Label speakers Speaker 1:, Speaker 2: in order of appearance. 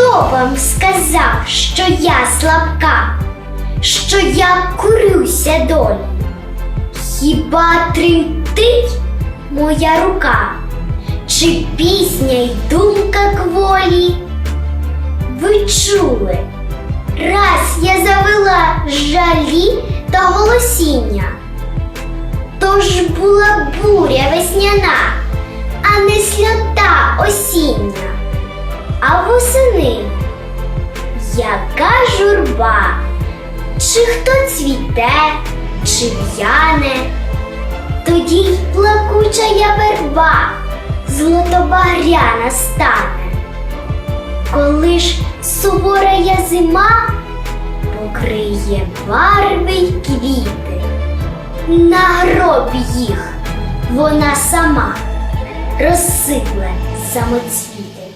Speaker 1: Хто вам сказав, що я слабка, що я курюся долі? Хіба тремтить моя рука, чи пісня й думка кволі? Ви чули, раз я завела жалі та голосіння, то ж була буря весняна, А восени яка журба, чи хто цвіте, чи в'яне, тоді й плакуча я верба, злотобагряна стане. Коли ж сувора я зима покриє барви й квіти, на гробі їх вона сама розсипле самоцвіти.